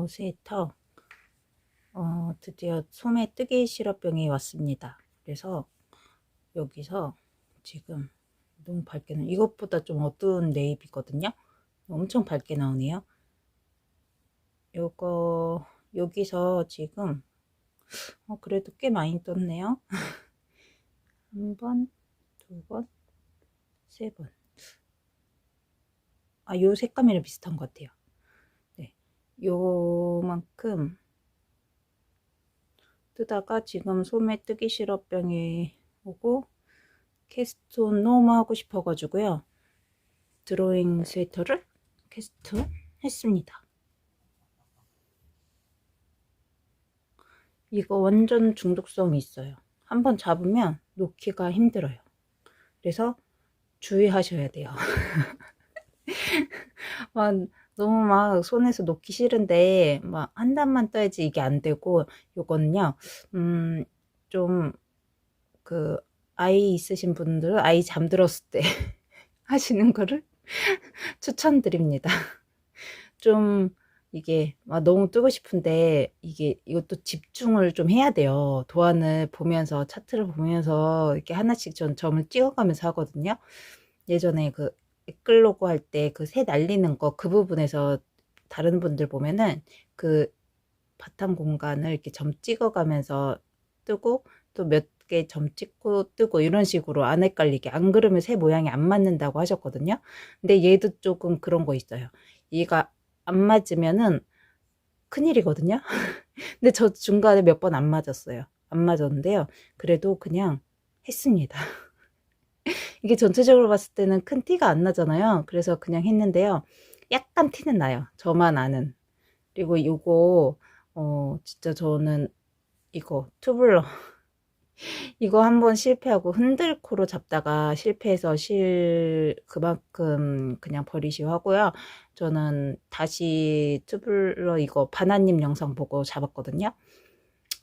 시모 스웨터 어, 드디어 소매 뜨개 실업병이 왔습니다. 그래서 여기서 지금 너무 밝게 나 이것보다 좀 어두운 네이비거든요. 엄청 밝게 나오네요. 요거 여기서 지금 어, 그래도 꽤 많이 떴네요. 한 번, 두 번, 세 번. 아, 요 색감이랑 비슷한 것 같아요. 네. 요만큼 뜨다가 지금 소매 뜨기 실업병이 오고 캐스톤 너무 하고 싶어 가지고요. 드로잉 스웨터를 캐스톤 했습니다. 이거 완전 중독성이 있어요. 한번 잡으면 놓기가 힘들어요. 그래서 주의하셔야 돼요. 막 너무 막 손에서 놓기 싫은데 막 한 단만 떠야지 이게 안 되고 요거는요. 음 좀 그 아이 있으신 분들은 아이 잠들었을 때 하시는 거를 추천드립니다. 좀 이게 막 너무 뜨고 싶은데 이게 이것도 집중을 좀 해야 돼요. 도안을 보면서 차트를 보면서 이렇게 하나씩 전 점을 찍어가면서 하거든요. 예전에 그 끌로고 할때 그 새 날리는 거 그 부분에서 다른 분들 보면은 그 바탕 공간을 이렇게 점 찍어가면서 뜨고 또 몇 개 점 찍고 뜨고 이런 식으로 안 헷갈리게 안 그러면 새 모양이 안 맞는다고 하셨거든요. 근데 얘도 조금 그런 거 있어요. 얘가 안 맞으면은 큰일이거든요. 근데 저 중간에 몇 번 안 맞았어요. 안 맞았는데요. 그래도 그냥 했습니다. 이게 전체적으로 봤을 때는 큰 티가 안 나잖아요. 그래서 그냥 했는데요. 약간 티는 나요. 저만 아는. 그리고 요거 어 진짜 저는 이거 투블러 이거 한번 실패하고 흔들코로 잡다가 실패해서 실 그만큼 그냥 버리시오 하고요. 저는 다시 투블러 이거 바나님 영상 보고 잡았거든요.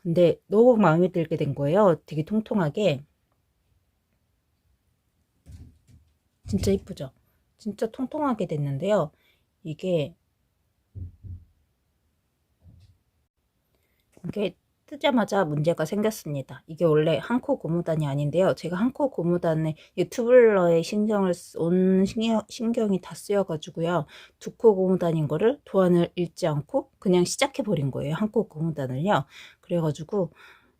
근데 너무 마음에 들게 된 거예요. 되게 통통하게. 진짜 이쁘죠? 진짜 통통하게 됐는데요. 이게 이게 뜨자마자 문제가 생겼습니다. 이게 원래 한코 고무단이 아닌데요. 제가 한코 고무단에 유튜블러에 신경을 온 신경, 신경 이 다 쓰여가지고요. 두 코 고무단인 거를 도안을 읽지 않고 그냥 시작해 버린 거예요. 한코 고무단을요. 그래가지고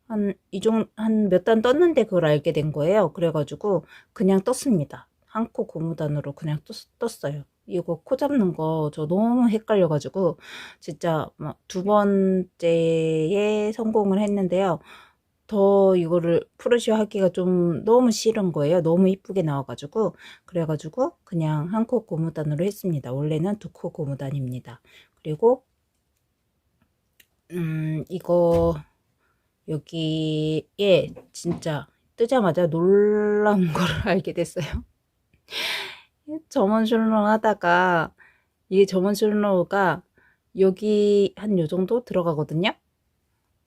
한 이종 한 몇 단 떴는데 그걸 알게 된 거예요. 그래가지고 그냥 떴습니다. 한코 고무단으로 그냥 떴, 어요 이거 코 잡는 거 저 너무 헷갈려가지고 진짜 두 번째에 성공을 했는데요. 더 이거를 프르시오 하기가 좀 너무 싫은 거예요. 너무 이쁘게 나와가지고 그래가지고 그냥 한 코 고무단으로 했습니다. 원래는 두 코 고무단입니다. 그리고 음 이거 여기에 진짜 뜨자마자 놀라운 걸 알게 됐어요. 점원 슐러 하다가 이게 점원 슐러가 여기 한 요 정도 들어가거든요.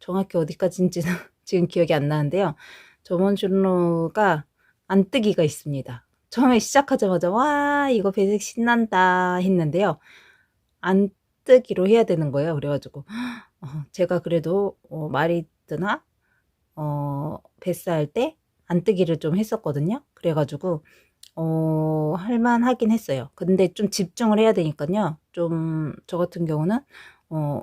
정확히 어디까지인지는 지금 기억이 안 나는데요. 점원 슐러가 안뜨기가 있습니다. 처음에 시작하자마자 와 이거 배색 신난다 했는데요. 안뜨기로 해야 되는 거예요. 그래가지고 어, 제가 그래도 어, 마리드나 어, 베스할 때 안뜨기를 좀 했었거든요. 그래가지고 어, 할만하긴 했어요. 근데 좀 집중을 해야 되니까요. 좀, 저 같은 경우는, 어,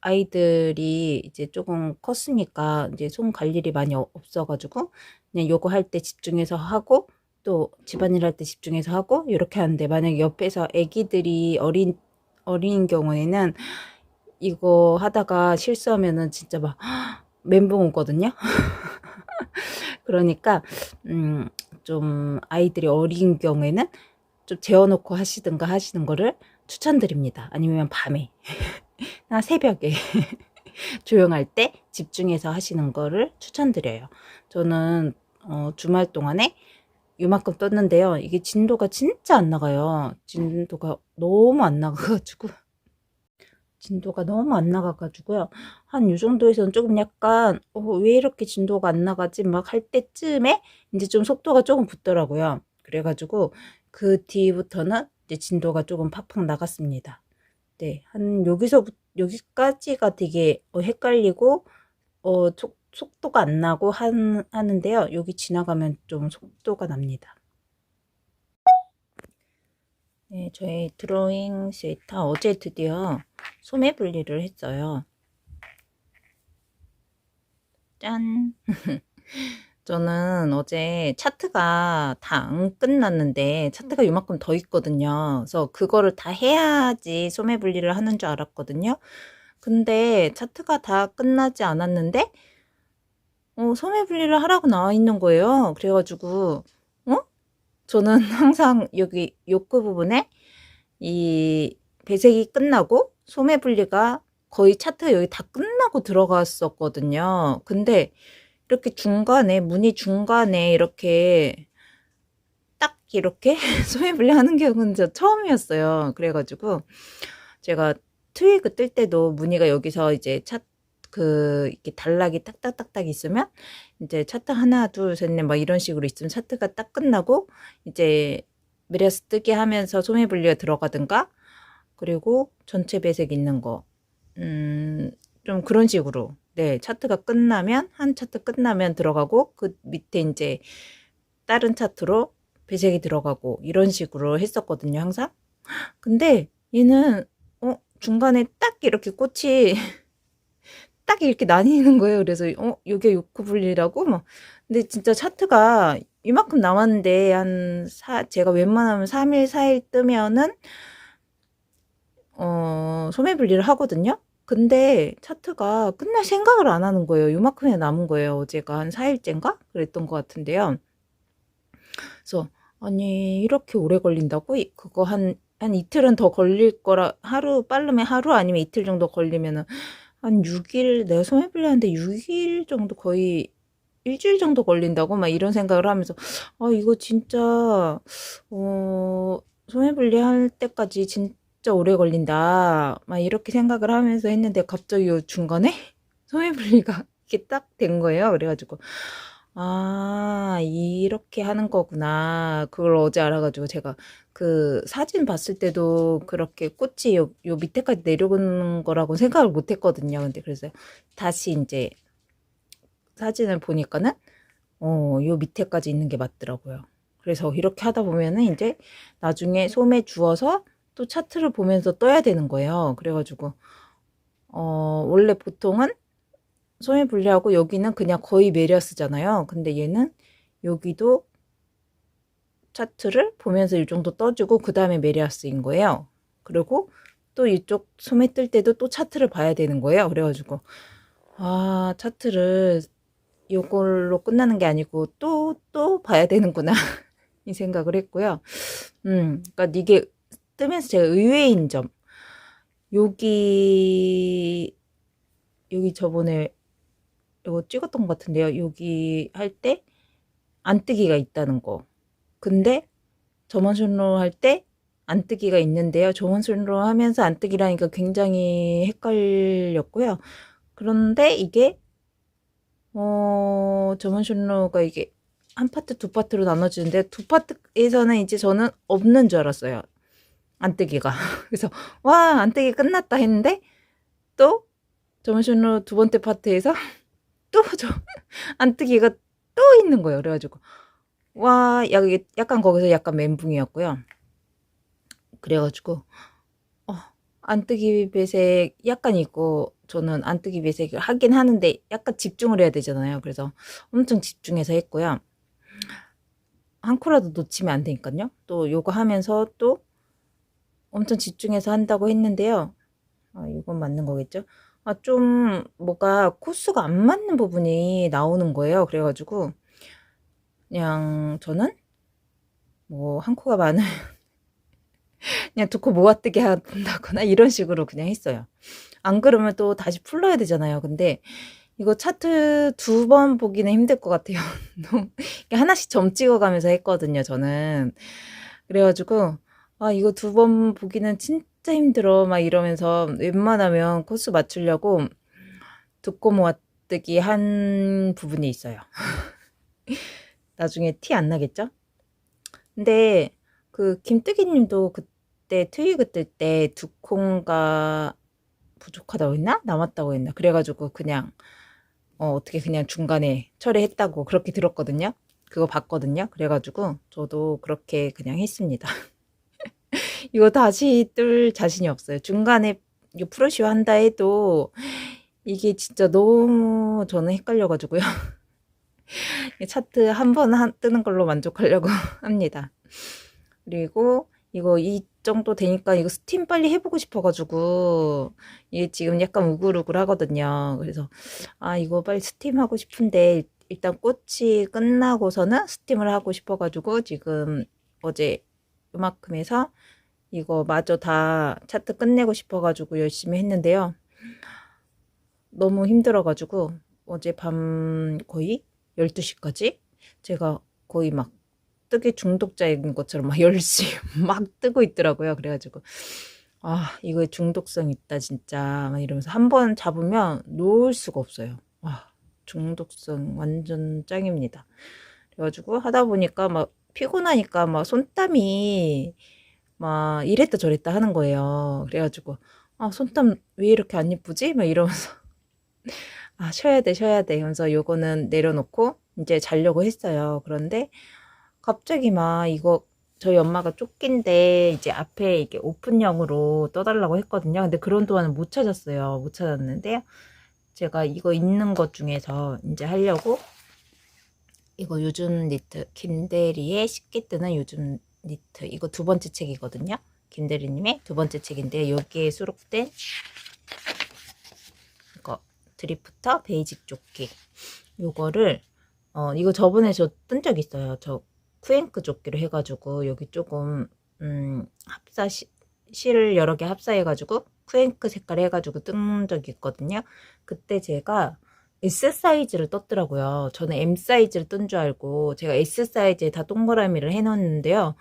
아이들이 이제 조금 컸으니까 이제 손 갈 일이 많이 없어가지고 그냥 요거 할 때 집중해서 하고 또 집안일 할 때 집중해서 하고 이렇게 하는데 만약에 옆에서 애기들이 어린 어린 경우에는 이거 하다가 실수하면은 진짜 막 멘붕 오거든요. 그러니까 음, 좀 아이들이 어린 경우에는 좀 재워놓고 하시든가 하시는 거를 추천드립니다. 아니면 밤에, 나 새벽에 조용할 때 집중해서 하시는 거를 추천드려요. 저는 어, 주말 동안에 요만큼 떴는데요. 이게 진도가 진짜 안 나가요. 진도가 너무 안 나가가지고 진도가 너무 안 나가가지고요. 한 요 정도에서는 조금 약간 어, 왜 이렇게 진도가 안 나가지 막 할 때쯤에 이제 좀 속도가 조금 붙더라고요. 그래가지고 그 뒤부터는 이제 진도가 조금 팍팍 나갔습니다. 네, 한 여기서 여기까지가 되게 어, 헷갈리고 어, 속, 속도가 안 나고 한, 하는데요. 여기 지나가면 좀 속도가 납니다. 네, 저희 드로잉 세이터 어제 드디어 소매 분리를 했어요. 짠! 저는 어제 차트가 다 안 끝났는데 차트가 요만큼 더 있거든요. 그래서 그거를 다 해야지 소매 분리를 하는 줄 알았거든요. 근데 차트가 다 끝나지 않았는데 어, 소매 분리를 하라고 나와 있는 거예요. 그래가지고 어? 저는 항상 여기 욕구 부분에 이 배색이 끝나고 소매 분리가 거의 차트가 여기 다 끝나고 들어갔었거든요. 근데 이렇게 중간에 무늬 중간에 이렇게 딱 이렇게 소매 분리 하는 경우는 저 처음이었어요. 그래가지고 제가 트위그 뜰 때도 무늬가 여기서 이제 차, 그, 이렇게 단락이 딱딱딱딱 있으면, 이제 차트 하나, 둘, 셋, 넷, 막 이런 식으로 있으면 차트가 딱 끝나고, 이제 메리아스 뜨게 하면서 소매 분리가 들어가든가, 그리고 전체 배색 있는 거, 음, 좀 그런 식으로, 네, 차트가 끝나면, 한 차트 끝나면 들어가고, 그 밑에 이제 다른 차트로 배색이 들어가고, 이런 식으로 했었거든요, 항상. 근데 얘는, 어, 중간에 딱 이렇게 꽃이 딱 이렇게 나뉘는 거예요. 그래서 어 이게 욕구 분리라고 막 근데 진짜 차트가 이만큼 남았는데 한 사, 제가 웬만하면 3일 4일 뜨면은 어 소매 분리를 하거든요. 근데 차트가 끝날 생각을 안 하는 거예요. 이만큼이나 남은 거예요. 어제가 한 4일째인가 그랬던 것 같은데요. 그래서 아니 이렇게 오래 걸린다고 그거 한한 이틀은 더 걸릴 거라 하루 빠르면 하루 아니면 이틀 정도 걸리면은 한 6일 내가 소매 분리하는데 6일 정도 거의 일주일 정도 걸린다고? 막 이런 생각을 하면서 아 이거 진짜 어 소매 분리할 때까지 진짜 오래 걸린다. 막 이렇게 생각을 하면서 했는데 갑자기 요 중간에 소매 분리가 이렇게 딱 된 거예요. 그래가지고 아, 이렇게 하는 거구나. 그걸 어제 알아가지고 제가 그 사진 봤을 때도 그렇게 꽃이 요, 요 밑에까지 내려오는 거라고 생각을 못 했거든요. 근데 그래서 다시 이제 사진을 보니까는 어, 요 밑에까지 있는 게 맞더라고요. 그래서 이렇게 하다 보면은 이제 나중에 솜에 주어서 또 차트를 보면서 떠야 되는 거예요. 그래가지고 어, 원래 보통은 소매 분리하고 여기는 그냥 거의 메리어스잖아요. 근데 얘는 여기도 차트를 보면서 이 정도 떠주고 그 다음에 메리아스인 거예요. 그리고 또 이쪽 소매 뜰 때도 또 차트를 봐야 되는 거예요. 그래가지고 아 차트를 이걸로 끝나는 게 아니고 또또 봐야 되는구나 이 생각을 했고요. 음, 그러니까 이게 뜨면서 제가 의외인 점 여기 여기 저번에 이거 찍었던 것 같은데요. 여기 할 때 안뜨기가 있다는 거. 근데 점원순로 할 때 안뜨기가 있는데요. 점원순로 하면서 안뜨기라니까 굉장히 헷갈렸고요. 그런데 이게 어, 점원순로가 이게 한 파트 두 파트로 나눠지는데 두 파트에서는 이제 저는 없는 줄 알았어요. 안뜨기가. 그래서 와 안뜨기 끝났다 했는데 또 점원순로 두 번째 파트에서 또 저 안뜨기가 또 있는 거예요. 그래가지고 와 약간 거기서 약간 멘붕이었고요. 그래가지고 어, 안뜨기 배색 약간 있고 저는 안뜨기 배색을 하긴 하는데 약간 집중을 해야 되잖아요. 그래서 엄청 집중해서 했고요. 한 코라도 놓치면 안 되니까요. 또 요거 하면서 또 엄청 집중해서 한다고 했는데요. 아, 이건 맞는 거겠죠? 아, 좀 뭐가 코스가 안 맞는 부분이 나오는 거예요. 그래가지고 그냥 저는 뭐 한 코가 많으면 그냥 두 코 모아뜨게 한다거나 이런 식으로 그냥 했어요. 안 그러면 또 다시 풀러야 되잖아요. 근데 이거 차트 두 번 보기는 힘들 것 같아요. 하나씩 점 찍어가면서 했거든요. 저는 그래가지고 아 이거 두 번 보기는 진짜 진짜 힘들어 막 이러면서 웬만하면 코스 맞추려고 듣고 모았뜨기 한 부분이 있어요. 나중에 티 안 나겠죠? 근데 그 김뜨기님도 그때 트위그 뜰 때 두 콩가 부족하다고 했나? 남았다고 했나? 그래가지고 그냥 어, 어떻게 그냥 중간에 철회했다고 그렇게 들었거든요. 그거 봤거든요. 그래가지고 저도 그렇게 그냥 했습니다. 이거 다시 뜰 자신이 없어요. 중간에 이거 프로쇼 한다 해도 이게 진짜 너무 저는 헷갈려가지고요. 차트 한 번 뜨는 걸로 만족하려고 합니다. 그리고 이거 이 정도 되니까 이거 스팀 빨리 해보고 싶어가지고 이게 지금 약간 우글우글 하거든요. 그래서 아 이거 빨리 스팀 하고 싶은데 일단 꽃이 끝나고서는 스팀을 하고 싶어가지고 지금 어제 요만큼 해서 이거 마저 다 차트 끝내고 싶어가지고 열심히 했는데요. 너무 힘들어가지고 어제 밤 거의 12시까지 제가 거의 막 뜨개 중독자인 것처럼 막 10시 막 뜨고 있더라고요. 그래가지고 아 이거 중독성 있다 진짜 막 이러면서 한 번 잡으면 놓을 수가 없어요. 와 중독성 완전 짱입니다. 그래가지고 하다 보니까 막 피곤하니까 막 손땀이 막 이랬다 저랬다 하는 거예요. 그래가지고 아 손땀 왜 이렇게 안 예쁘지? 막 이러면서 아 쉬어야 돼 쉬어야 돼 하면서 요거는 내려놓고 이제 자려고 했어요. 그런데 갑자기 막 이거 저희 엄마가 조끼인데 이제 앞에 이게 오픈형으로 떠달라고 했거든요. 근데 그런 동안은 못 찾았어요. 못 찾았는데요. 제가 이거 있는 것 중에서 이제 하려고 이거 요즘 니트 김대리의 쉽게 뜨는 요즘 니트 이거 두 번째 책이거든요. 김대리님의 두 번째 책인데 여기에 수록된 이거 드리프터 베이직 조끼 요거를 어 이거 저번에 저 뜬 적 있어요. 저 쿠앤크 조끼로 해가지고 여기 조금 음 합사 시, 실을 여러 개 합사해가지고 쿠앤크 색깔 해가지고 뜬 적이 있거든요. 그때 제가 S 사이즈를 떴더라고요. 저는 M 사이즈를 뜬 줄 알고 제가 S 사이즈에 다 동그라미를 해놓았는데요.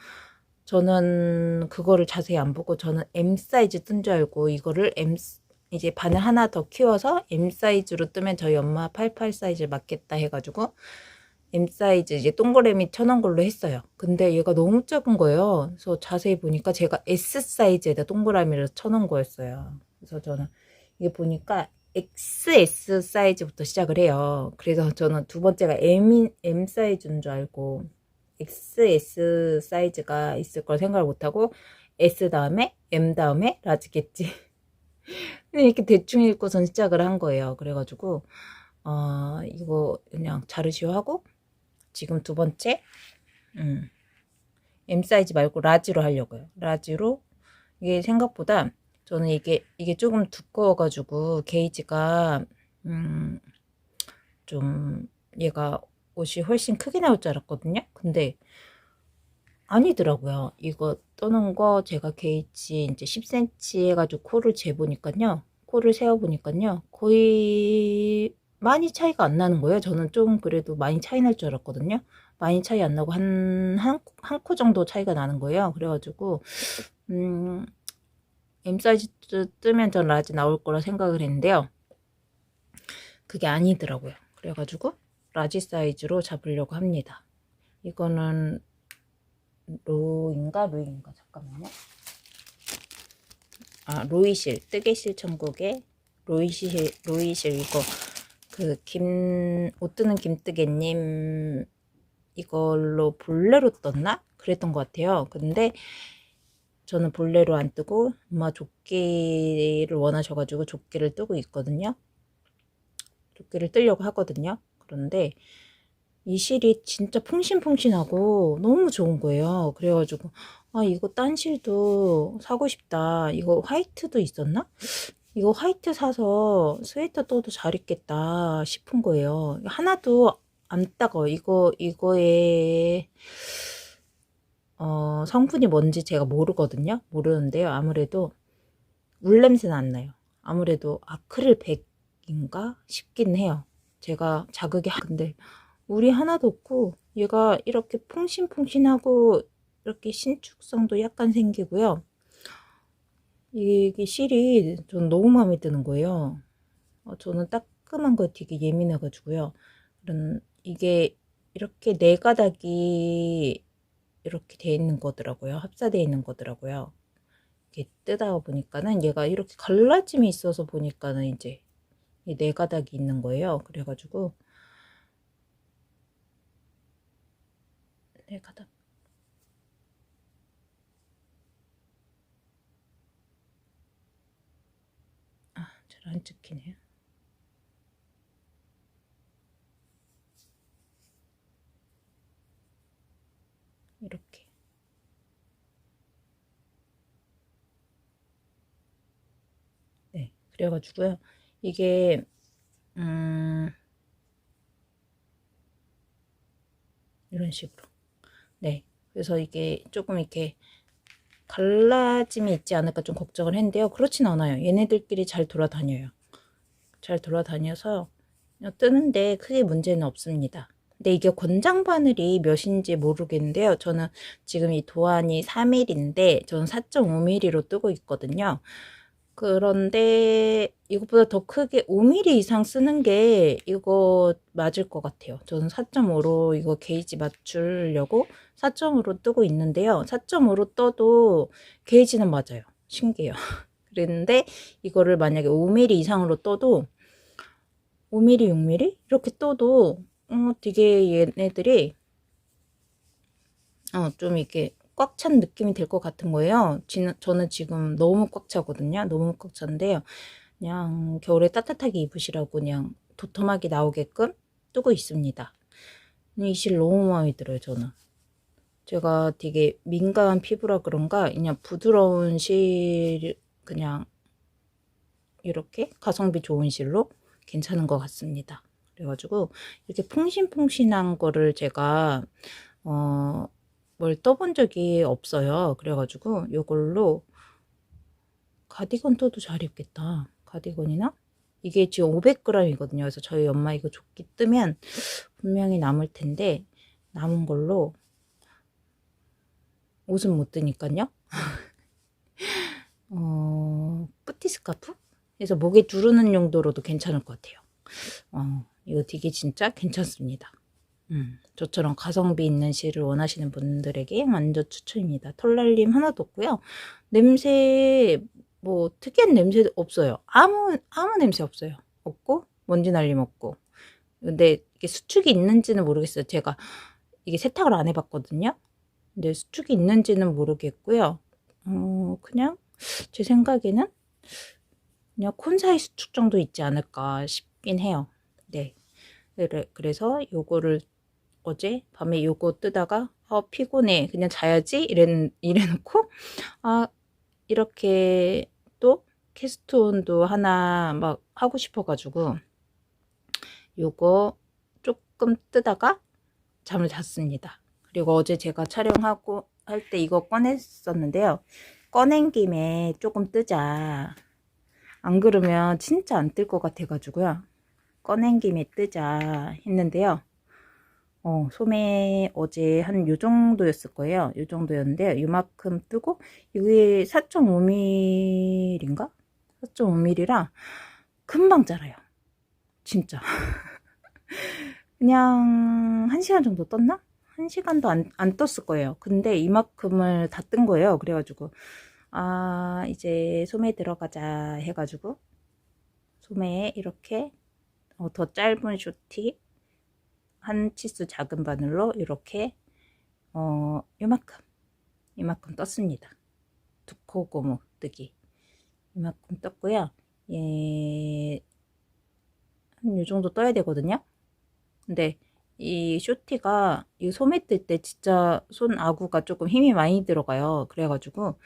저는 그거를 자세히 안 보고 저는 M 사이즈 뜬 줄 알고 이거를 M 이제 바늘 하나 더 키워서 M 사이즈로 뜨면 저희 엄마 88 사이즈 맞겠다 해가지고 M 사이즈 이제 동그라미 쳐놓은 걸로 했어요. 근데 얘가 너무 작은 거예요. 그래서 자세히 보니까 제가 S 사이즈에다 동그라미를 쳐놓은 거였어요. 그래서 저는 이게 보니까 XS 사이즈부터 시작을 해요. 그래서 저는 두 번째가 M, M 사이즈인 줄 알고 XS 사이즈가 있을 걸 생각을 못하고 S 다음에 M 다음에 라지겠지. 이렇게 대충 읽고선 시작을 한 거예요. 그래가지고 어, 이거 그냥 자르시오 하고 지금 두 번째 음, M 사이즈 말고 라지로 하려고요. 라지로 이게 생각보다 저는 이게 이게 조금 두꺼워가지고 게이지가 음, 좀 얘가 옷이 훨씬 크게 나올 줄 알았거든요. 근데 아니더라고요. 이거 떠는 거 제가 게이지 이제 10cm 해가지고 코를 재보니까요. 코를 세어보니까요. 거의 많이 차이가 안 나는 거예요. 저는 좀 그래도 많이 차이 날 줄 알았거든요. 많이 차이 안 나고 한, 한, 한 코 정도 차이가 나는 거예요. 그래가지고, 음, M 사이즈 뜨면 전 라지 나올 거라 생각을 했는데요. 그게 아니더라고요. 그래가지고, 라지 사이즈로 잡으려고 합니다. 이거는 로인가? 로인가? 잠깐만요. 아, 로이실. 뜨개실 천국의 로이실, 로이실 이거 그 김, 옷 뜨는 김뜨개님 이걸로 볼레로 떴나? 그랬던 것 같아요. 근데 저는 볼레로 안 뜨고 엄마 조끼를 원하셔가지고 조끼를 뜨고 있거든요. 조끼를 뜨려고 하거든요. 그런데 이 실이 진짜 퐁신퐁신하고 너무 좋은 거예요. 그래가지고 아 이거 딴 실도 사고 싶다. 이거 화이트도 있었나? 이거 화이트 사서 스웨터 떠도 잘 입겠다 싶은 거예요. 하나도 안 따가워. 이거, 이거에, 어, 성분이 뭔지 제가 모르거든요. 모르는데요. 아무래도 물 냄새는 안 나요. 아무래도 아크릴 백인가 싶긴 해요. 제가 자극이, 근데 물이 하나도 없고, 얘가 이렇게 퐁신퐁신하고, 이렇게 신축성도 약간 생기고요. 이게 실이 전 너무 마음에 드는 거예요. 어, 저는 따끔한 거 되게 예민해가지고요. 이런 이게 이렇게 네 가닥이 이렇게 돼 있는 거더라고요. 합사되어 있는 거더라고요. 이렇게 뜨다 보니까는 얘가 이렇게 갈라짐이 있어서 보니까는 이제 이네 가닥이 있는 거예요. 그래가지고 네 가닥 아, 잘 안 찍히네요. 이렇게. 네 그래가지고요. 이게 음 이런 식으로. 네 그래서 이게 조금 이렇게 갈라짐이 있지 않을까 좀 걱정을 했는데요. 그렇진 않아요. 얘네들끼리 잘 돌아다녀요. 잘 돌아다녀서 뜨는데 크게 문제는 없습니다 근데 이게 권장 바늘이 몇인지 모르겠는데요. 저는 지금 이 도안이 3mm인데 저는 4.5mm로 뜨고 있거든요. 그런데 이것보다 더 크게 5mm 이상 쓰는 게 이거 맞을 것 같아요. 저는 4.5로 이거 게이지 맞추려고 4.5로 뜨고 있는데요. 4.5로 떠도 게이지는 맞아요. 신기해요. 그랬는데 이거를 만약에 5mm 이상으로 떠도 5mm, 6mm 이렇게 떠도 어, 되게 얘네들이 어, 좀 이렇게 꽉 찬 느낌이 될 것 같은 거예요. 지는, 저는 지금 너무 꽉 차거든요. 너무 꽉 찬데요. 그냥 겨울에 따뜻하게 입으시라고 그냥 도톰하게 나오게끔 뜨고 있습니다. 이 실 너무 마음에 들어요, 저는. 제가 되게 민감한 피부라 그런가 그냥 부드러운 실 그냥 이렇게 가성비 좋은 실로 괜찮은 것 같습니다. 그래가지고 이렇게 퐁신퐁신한 거를 제가 어, 뭘 떠본 적이 없어요. 그래가지고 이걸로 가디건 떠도 잘 입겠다. 가디건이나 이게 지금 500g이거든요. 그래서 저희 엄마 이거 조끼 뜨면 분명히 남을 텐데 남은 걸로 옷은 못 뜨니까요. 어, 뿌티 스카프? 그래서 목에 두르는 용도로도 괜찮을 것 같아요. 어, 이거 되게 진짜 괜찮습니다. 음, 저처럼 가성비 있는 실을 원하시는 분들에게 완전 추천입니다. 털날림 하나도 없고요. 냄새 뭐 특이한 냄새 없어요. 아무 아무 냄새 없어요. 없고 먼지 날림 없고. 근데 이게 수축이 있는지는 모르겠어요. 제가 이게 세탁을 안 해봤거든요. 근데 수축이 있는지는 모르겠고요. 어, 그냥 제 생각에는 그냥 콘사이 수축 정도 있지 않을까 싶긴 해요. 네. 그래, 그래서 요거를 어제 밤에 요거 뜨다가 아 피곤해 그냥 자야지 이래, 이래놓고 아 이렇게 또 캐스톤도 하나 막 하고 싶어가지고 요거 조금 뜨다가 잠을 잤습니다. 그리고 어제 제가 촬영하고 할 때 이거 꺼냈었는데요. 꺼낸 김에 조금 뜨자. 안 그러면 진짜 안 뜰 것 같아가지고요. 꺼낸 김에 뜨자 했는데요. 어, 소매 어제 한 요 정도였을 거예요. 요 정도였는데 요만큼 뜨고 이게 4.5mm인가? 4.5mm라 금방 자라요. 진짜. 그냥 1시간 정도 떴나? 1시간도 안, 안 떴을 거예요. 근데 이만큼을 다 뜬 거예요. 그래가지고 아 이제 소매 들어가자 해가지고 소매에 이렇게 어, 더 짧은 쇼티 한 치수 작은 바늘로 이렇게 어 요만큼 이만큼 떴습니다. 두코 고무 뜨기 이만큼 떴고요. 예, 한 요정도 떠야 되거든요. 근데 이 쇼티가 이 소매 뜰 때 진짜 손 아구가 조금 힘이 많이 들어가요. 그래가지고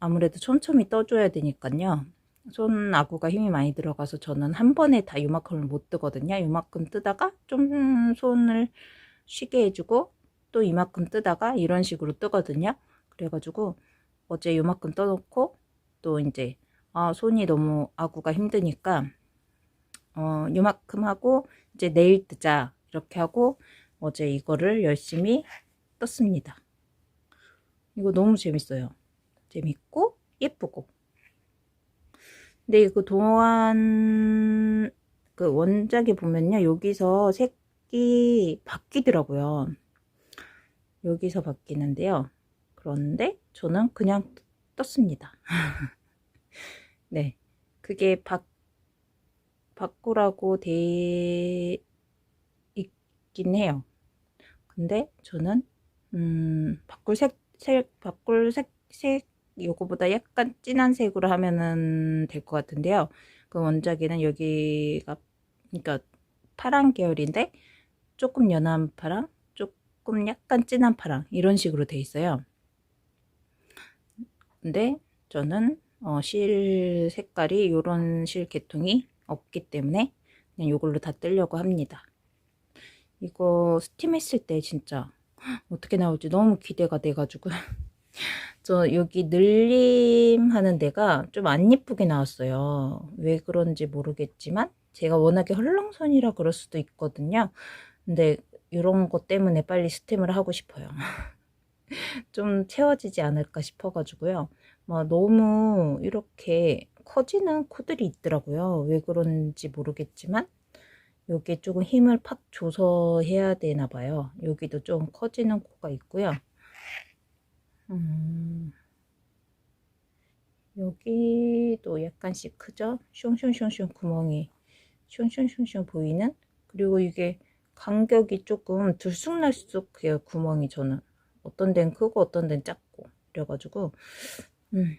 아무래도 촘촘히 떠줘야 되니까요. 손 아구가 힘이 많이 들어가서 저는 한 번에 다 요만큼을 못 뜨거든요. 요만큼 뜨다가 좀 손을 쉬게 해주고 또 이만큼 뜨다가 이런 식으로 뜨거든요. 그래가지고 어제 요만큼 떠놓고 또 이제 아, 손이 너무 아구가 힘드니까 어, 요만큼 하고 이제 내일 뜨자 이렇게 하고 어제 이거를 열심히 떴습니다. 이거 너무 재밌어요. 재밌고 예쁘고 근데 이거 도안 그 원작에 보면요 여기서 색이 바뀌더라고요 여기서 바뀌는데요 그런데 저는 그냥 떴습니다. 네. 그게 바, 바꾸라고 돼 있긴 해요. 근데 저는, 음, 바꿀 색, 색, 바꿀 색, 색, 요거보다 약간 진한 색으로 하면은 될 것 같은데요. 그 원작에는 여기가, 그러니까 파란 계열인데, 조금 연한 파랑, 조금 약간 진한 파랑, 이런 식으로 돼 있어요. 근데 저는 어, 실 색깔이 요런 실 계통이 없기 때문에 그냥 요걸로 다 뜨려고 합니다. 이거 스팀 했을 때 진짜 어떻게 나올지 너무 기대가 돼가지고 저 여기 늘림 하는 데가 좀 안 예쁘게 나왔어요. 왜 그런지 모르겠지만 제가 워낙에 헐렁선이라 그럴 수도 있거든요. 근데 이런 것 때문에 빨리 스팀을 하고 싶어요. 좀 채워지지 않을까 싶어가지고요. 막 너무 이렇게 커지는 코들이 있더라고요. 왜 그런지 모르겠지만 여기에 조금 힘을 팍 줘서 해야 되나 봐요. 여기도 좀 커지는 코가 있고요. 음, 여기도 약간씩 크죠? 숑숑숑숑 구멍이 숑숑숑숑 보이는? 그리고 이게 간격이 조금 들쑥날쑥해요. 구멍이 저는. 어떤 데는 크고 어떤 데는 작고 그래가지고 음,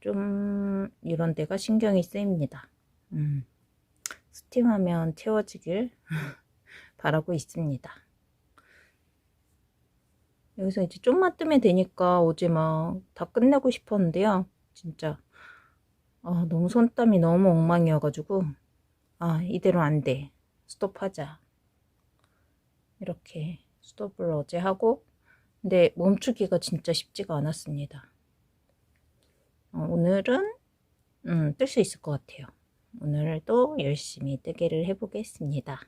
좀 이런 데가 신경이 쓰입니다. 음, 스팀하면 채워지길 바라고 있습니다. 여기서 이제 좀만 뜨면 되니까 어제 막 다 끝내고 싶었는데요. 진짜 아, 너무 손땀이 너무 엉망이어가지고 아 이대로 안 돼. 스톱하자. 이렇게 스톱을 어제 하고 근데 멈추기가 진짜 쉽지가 않았습니다. 어, 오늘은 음, 뜰 수 있을 것 같아요. 오늘도 열심히 뜨개를 해보겠습니다.